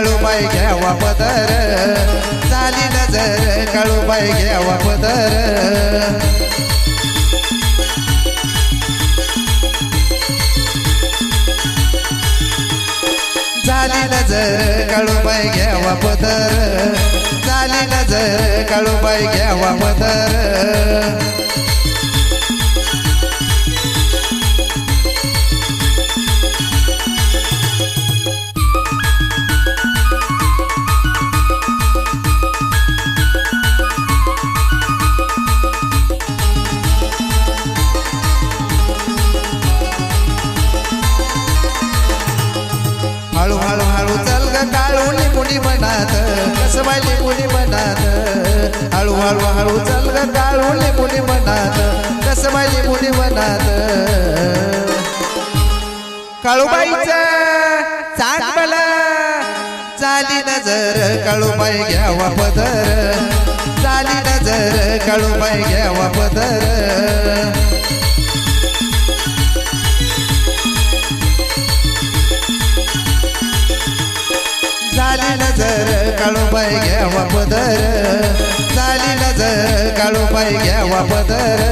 काळूबाई घ्यावा पदर. झाली नजर काळूबाई घ्यावा पदर. झाली नजर काळूबाई घ्यावा पदर. झाली नजर काळूबाई घ्यावा पदर. मुली लिंबुनी कसबायली कसं बाई हळू हळू हळू चल ग काळू मुली बनात कसबायली मुली लिंबुनी बनात काळूबाईच चांगल झाली नजर काळूबाई घ्यावा पदर. चाली नजर काळूबाई घ्यावा पदर. पदर. झाली नजर काळूबाई घ्यावा पदर.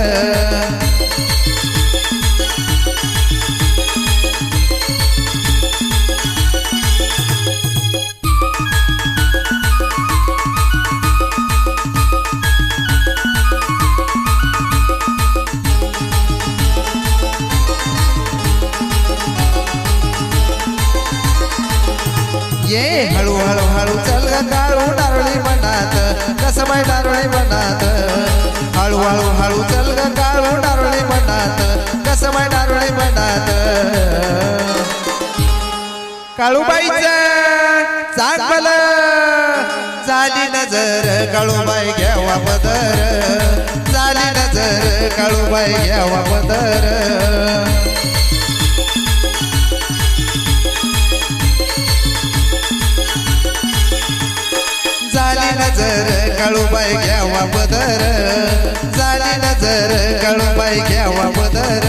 ये हळूहळू हळू चल ग काळू नारळी कस बाय नारळी मनात. हळू हळू चल ग काळू नारळी मनात. कस बाय नारळी मनात. काळूबाईच चांगल झाली नजर काळूबाई घ्यावा पदर. झाली नजर काळूबाई घ्यावा पदर. काळूबाई घ्यावा पदर. झाली नजर काळूबाई घ्यावा पदर.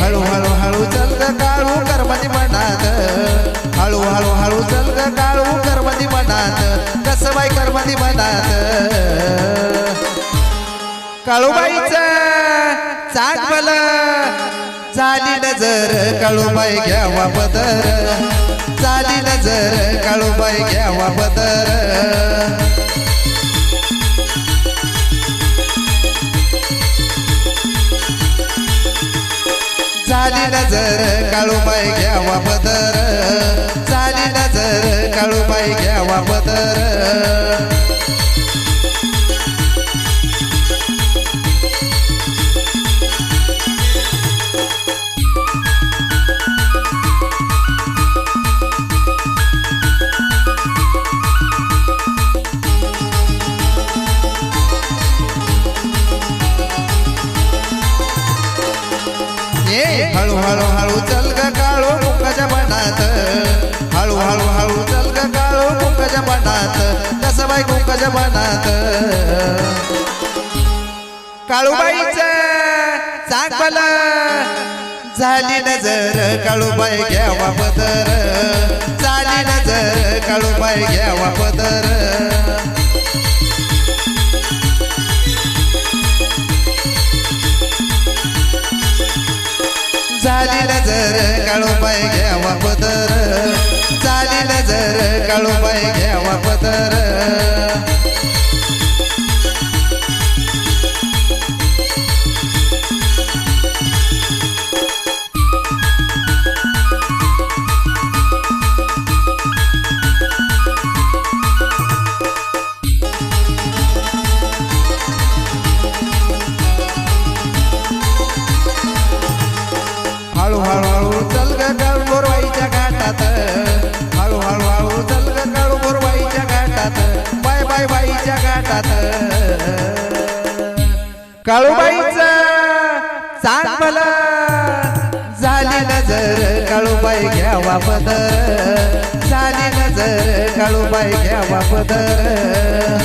हळूहळू काळू कर्मजी मनात. हळू हळू हळू चल ग काळू कर्मजी मनात. कसं बाई कर्मजी मनात. काळूबाईच चांगल झाली नजर. काळूबाई घ्यावा पदर. झाली नजर. काळूबाई घ्यावा पदर. झाली नजर काळूबाई घ्यावा पदर झाली नजर काळूबाई घ्यावा पदर ये हळू हळू हळू चल ग काळू मुखाच्या मनात. हळू हळू हळू चल ग काळू मुखाच्या मनात. कसं बाई मुखाच्या मनात? काळूबाईच चांगल झाली नजर. काळूबाई घ्यावा पदर. झाली नजर. काळूबाई घ्यावा पदर. चाली नजर काळूबाई घ्यावा पदर. चाली नजर काळूबाई घ्यावा पदर. बाईच्या घाटात काळूबाईच सांग झाली नजर काळूबाई घ्यावा पदर झाली नजर काळूबाई घ्यावा पदर